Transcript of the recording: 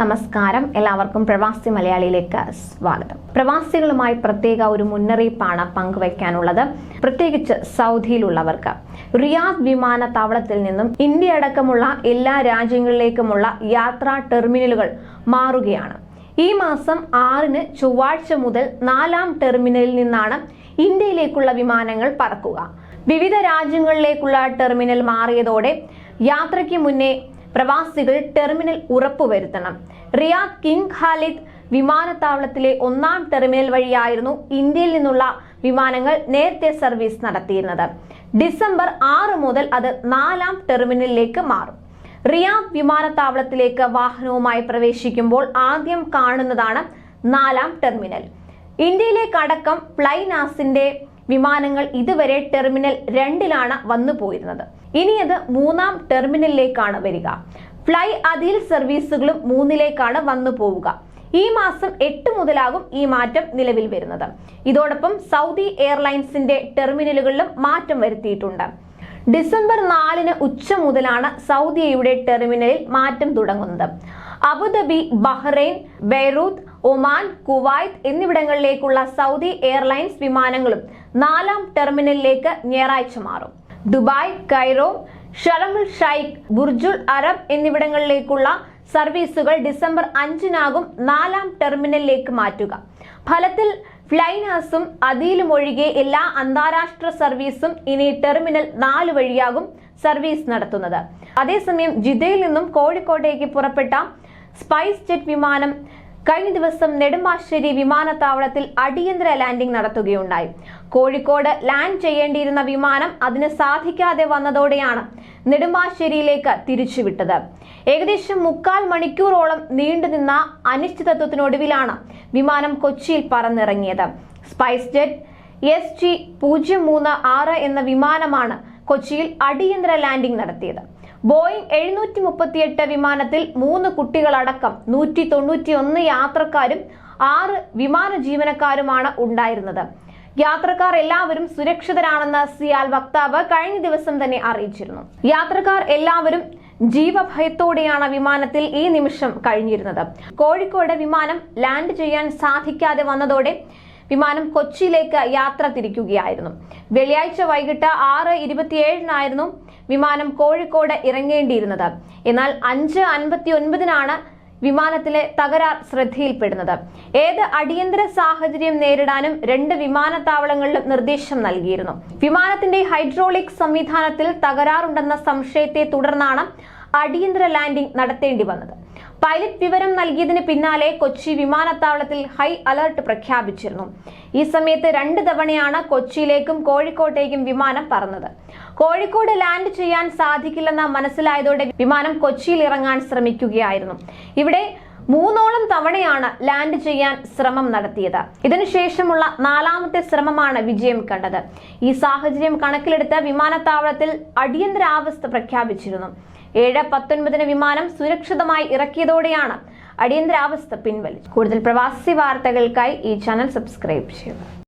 നമസ്കാരം. എല്ലാവർക്കും പ്രവാസി മലയാളിയിലേക്ക് സ്വാഗതം. പ്രവാസികളുമായി പ്രത്യേക ഒരു മുന്നറിയിപ്പാണ് പങ്കുവയ്ക്കാനുള്ളത്. പ്രത്യേകിച്ച് സൗദിയിലുള്ളവർക്ക്. റിയാദ് വിമാനത്താവളത്തിൽ നിന്നും ഇന്ത്യ അടക്കമുള്ള എല്ലാ രാജ്യങ്ങളിലേക്കുമുള്ള യാത്രാ ടെർമിനലുകൾ മാറുകയാണ്. ഈ മാസം ആറിന് ചൊവ്വാഴ്ച മുതൽ നാലാം ടെർമിനലിൽ നിന്നാണ് ഇന്ത്യയിലേക്കുള്ള വിമാനങ്ങൾ പറക്കുക. വിവിധ രാജ്യങ്ങളിലേക്കുള്ള ടെർമിനൽ മാറിയതോടെ യാത്രയ്ക്ക് മുന്നേ പ്രവാസികൾ ടെർമിനൽ ഉറപ്പുവരുത്തണം. റിയാദ് കിങ് ഖാലിദ് വിമാനത്താവളത്തിലെ ഒന്നാം ടെർമിനൽ വഴിയായിരുന്നു ഇന്ത്യയിൽ നിന്നുള്ള വിമാനങ്ങൾ നേരത്തെ സർവീസ് നടത്തിയിരുന്നത്. ഡിസംബർ ആറ് മുതൽ അത് നാലാം ടെർമിനലിലേക്ക് മാറും. റിയാദ് വിമാനത്താവളത്തിലേക്ക് വാഹനവുമായി പ്രവേശിക്കുമ്പോൾ ആദ്യം കാണുന്നതാണ് നാലാം ടെർമിനൽ. ഇന്ത്യയിലേക്കടക്കം ഫ്ലൈനാസിന്റെ വിമാനങ്ങൾ ഇതുവരെ ടെർമിനൽ രണ്ടിലാണ് വന്നു പോയിരുന്നത് ഇനി അത് മൂന്നാം ടെർമിനലിലേക്കാണ് വരിക. ഫ്ലൈ അതിൽ സർവീസുകളും മൂന്നിലേക്കാണ് വന്നു പോവുക. ഈ മാസം എട്ട് മുതലാകും ഈ മാറ്റം നിലവിൽ വരുന്നത്. ഇതോടൊപ്പം സൗദി എയർലൈൻസിന്റെ ടെർമിനലുകളിലും മാറ്റം വരുത്തിയിട്ടുണ്ട്. ഡിസംബർ നാലിന് ഉച്ച മുതലാണ് സൗദിയുടെ ടെർമിനലിൽ മാറ്റം തുടങ്ങുന്നത്. Abu Dhabi Bahrain Beirut Oman Kuwait എന്നിവിടങ്ങളിലേക്കുള്ള Saudi airlines വിമാനങ്ങളും നാലാം ടെർമിനലിലേക്ക് ഞായറാഴ്ച മാറും. Dubai Cairo Sharm el Sheikh Burj al Arab എന്നിവിടങ്ങളിലേക്കുള്ള സർവീസുകൾ ഡിസംബർ അഞ്ചിനാകും നാലാം ടെർമിനലിലേക്ക് മാറ്റുക. ഫലത്തിൽ ഫ്ലൈനാസും അതിലും ഒഴികെ എല്ലാ അന്താരാഷ്ട്ര സർവീസും ഇനി ടെർമിനൽ നാല് വഴിയാകും സർവീസ് നടത്തുന്നത്. അതേസമയം ജിദ്ദയിൽ നിന്നും കോഴിക്കോട്ടേക്ക് പുറപ്പെട്ട സ്പൈസ് ജെറ്റ് വിമാനം കഴിഞ്ഞ ദിവസം നെടുമ്പാശ്ശേരി വിമാനത്താവളത്തിൽ അടിയന്തര ലാൻഡിംഗ് നടത്തുകയുണ്ടായി. കോഴിക്കോട് ലാൻഡ് ചെയ്യേണ്ടിയിരുന്ന വിമാനം അതിന് സാധിക്കാതെ വന്നതോടെയാണ് നെടുമ്പാശ്ശേരിയിലേക്ക് തിരിച്ചുവിട്ടത്. ഏകദേശം മുക്കാൽ മണിക്കൂറോളം നീണ്ടുനിന്ന അനിശ്ചിതത്വത്തിനൊടുവിലാണ് വിമാനം കൊച്ചിയിൽ പറന്നിറങ്ങിയത്. സ്പൈസ് ജെറ്റ് എസ് ജി പൂജ്യം മൂന്ന് ആറ് എന്ന വിമാനമാണ് കൊച്ചിയിൽ അടിയന്തര ലാൻഡിംഗ് നടത്തിയത്. ബോയിങ് എഴുന്നൂറ്റി മുപ്പത്തിയെട്ട് വിമാനത്തിൽ മൂന്ന് കുട്ടികളടക്കം നൂറ്റി തൊണ്ണൂറ്റി ഒന്ന് യാത്രക്കാരും ആറ് വിമാന ജീവനക്കാരുമാണ് ഉണ്ടായിരുന്നത്. യാത്രക്കാർ എല്ലാവരും സുരക്ഷിതരാണെന്ന് സിയാൽ വക്താവ് കഴിഞ്ഞ ദിവസം തന്നെ അറിയിച്ചിരുന്നു. യാത്രക്കാർ എല്ലാവരും ജീവഭയത്തോടെയാണ് വിമാനത്തിൽ ഈ നിമിഷം കഴിഞ്ഞിരുന്നത്. കോഴിക്കോട് വിമാനം ലാൻഡ് ചെയ്യാൻ സാധിക്കാതെ വന്നതോടെ വിമാനം കൊച്ചിയിലേക്ക് യാത്ര തിരിക്കുകയായിരുന്നു. വെള്ളിയാഴ്ച വൈകിട്ട് ആറ് ഇരുപത്തിയേഴിനായിരുന്നു വിമാനം കോഴിക്കോട് ഇറങ്ങേണ്ടിയിരുന്നത്. എന്നാൽ അഞ്ച് അൻപത്തി ഒൻപതിനാണ് വിമാനത്തിലെ തകരാർ ശ്രദ്ധയിൽപ്പെടുന്നത്. ഏത് അടിയന്തര സാഹചര്യം നേരിടാനും രണ്ട് വിമാനത്താവളങ്ങളിലും നിർദ്ദേശം നൽകിയിരുന്നു. വിമാനത്തിന്റെ ഹൈഡ്രോളിക് സംവിധാനത്തിൽ തകരാറുണ്ടെന്ന സംശയത്തെ തുടർന്നാണ് അടിയന്തര ലാൻഡിംഗ് നടത്തേണ്ടി വന്നത്. പൈലറ്റ് വിവരം നൽകിയതിന് പിന്നാലെ കൊച്ചി വിമാനത്താവളത്തിൽ ഹൈ അലർട്ട് പ്രഖ്യാപിച്ചിരുന്നു. ഈ സമയത്ത് രണ്ട് തവണയാണ് കൊച്ചിയിലേക്കും കോഴിക്കോട്ടേക്കും വിമാനം പറന്നത്. കോഴിക്കോട് ലാൻഡ് ചെയ്യാൻ സാധിക്കില്ലെന്ന മനസ്സിലായതോടെ വിമാനം കൊച്ചിയിൽ ഇറങ്ങാൻ ശ്രമിക്കുകയായിരുന്നു. ഇവിടെ മൂന്നോളം തവണയാണ് ലാൻഡ് ചെയ്യാൻ ശ്രമം നടത്തിയത്. ഇതിനുശേഷമുള്ള നാലാമത്തെ ശ്രമമാണ് വിജയം കണ്ടത്. ഈ സാഹചര്യം കണക്കിലെടുത്ത് വിമാനത്താവളത്തിൽ അടിയന്തരാവസ്ഥ പ്രഖ്യാപിച്ചിരുന്നു. ഏഴ് പത്തൊൻപതിന് വിമാനം സുരക്ഷിതമായി ഇറക്കിയതോടെയാണ് അടിയന്തരാവസ്ഥ പിൻവലിച്ചത്. കൂടുതൽ പ്രവാസി വാർത്തകൾക്കായി ഈ ചാനൽ സബ്സ്ക്രൈബ് ചെയ്യുക.